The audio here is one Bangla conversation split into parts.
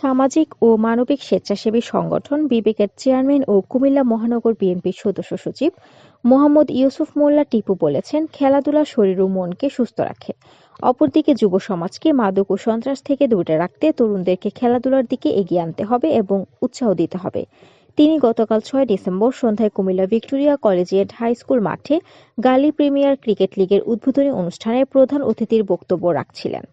সামাজিক ও মানবিক স্বেচ্ছাসেবী সংগঠন বিবেকের চেয়ারম্যান ও কুমিল্লা মহানগর বিএনপির সদস্য সচিব মোহাম্মদ ইউসুফ মোল্লা টিপু বলেছেন, খেলাধুলা শরীর ও মনকে সুস্থ রাখে। অপরদিকে যুব সমাজকে মাদক ও সন্ত্রাস থেকে দূরে রাখতে তরুণদেরকে খেলাধুলার দিকে এগিয়ে আনতে হবে এবং উৎসাহ দিতে হবে। তিনি গতকাল ছয় ডিসেম্বর সন্ধ্যায় Cumilla Victoria collegiate high school মাঠে গালি প্রিমিয়ার ক্রিকেট লিগের উদ্বোধনী অনুষ্ঠানে প্রধান অতিথির বক্তব্য রাখছিলেন।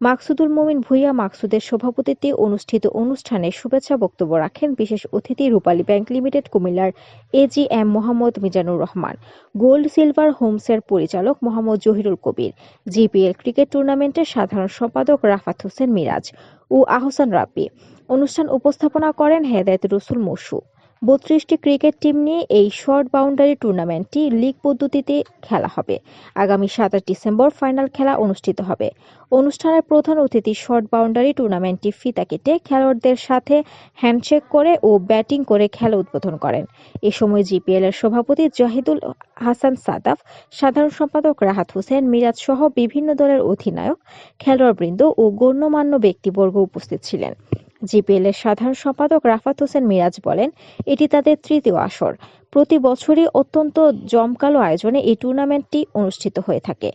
মাকসুদুল মুমিন ভূঁইয়া মাকসুদের সভাপতিত্বে অনুষ্ঠিত অনুষ্ঠানে শুভেচ্ছা বক্তব্য রাখেন বিশেষ অতিথি রূপালী ব্যাংক লিমিটেড কুমিল্লার AGM Mohammad Mizanur Rahman, gold, silver হোমসের পরিচালক মোহাম্মদ জহিরুল কবির, জিপিএল ক্রিকেট টুর্নামেন্টের সাধারণ সম্পাদক রাফাত হোসেন মিরাজ ও আহসান রাব্বি। অনুষ্ঠান উপস্থাপনা করেন হেদায়েত রসুল মসু বত্রিশটি ক্রিকেট টিম নিয়ে এই শর্ট বাউন্ডারি টুর্নামেন্টটি লিগ পদ্ধতিতে খেলা হবে। আগামী সাতাশ ডিসেম্বর ফাইনাল খেলা অনুষ্ঠিত হবে। অনুষ্ঠানের প্রধান অতিথি শর্ট বাউন্ডারি টুর্নামেন্টটি ফিতা কেটে খেলোয়াড়দের সাথে হ্যান্ডশেক করে ও ব্যাটিং করে খেলা উদ্বোধন করেন। এ সময় জিপিএল এর সভাপতি জাহিদুল হাসান সাদাফ, সাধারণ সম্পাদক রাহাত হোসেন, মিরাজ সহ বিভিন্ন দলের অধিনায়ক, খেলোয়াড়বৃন্দ ও গণ্যমান্য ব্যক্তিবর্গ উপস্থিত ছিলেন। জিপিএল এর সাধারণ সম্পাদক রাফাত হোসেন মিরাজ বলেন, এটি তাদের তৃতীয় আসর। প্রতি বছরই অত্যন্ত জমকালো আয়োজনে এই টুর্নামেন্টটি অনুষ্ঠিত হয়ে থাকে।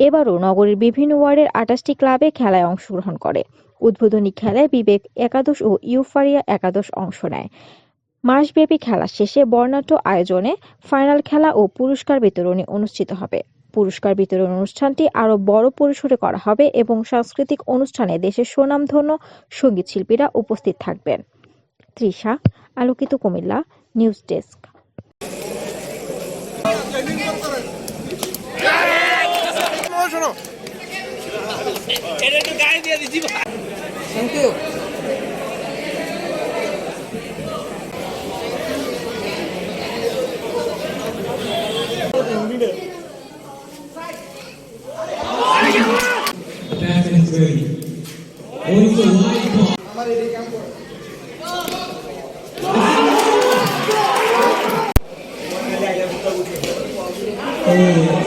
এবারও নগরীর বিভিন্ন ওয়ার্ডের আটাশটি ক্লাবে খেলায় অংশগ্রহণ করে। উদ্বোধনী খেলায় বিবেক একাদশ ও ইউফারিয়া একাদশ অংশ নেয়। মাসব্যাপী খেলা শেষে বর্ণাঢ্য আয়োজনে ফাইনাল খেলা ও পুরস্কার বিতরণী অনুষ্ঠিত হবে। পুরস্কার বিতরণ অনুষ্ঠানটি আরও বড় পরিসরে করা হবে এবং সাংস্কৃতিক অনুষ্ঠানে দেশের সুনামধন্য সংগীত শিল্পীরা উপস্থিত থাকবেন। Trisha Alokito Cumilla news desk. Thank you green. On the white ball. Oh.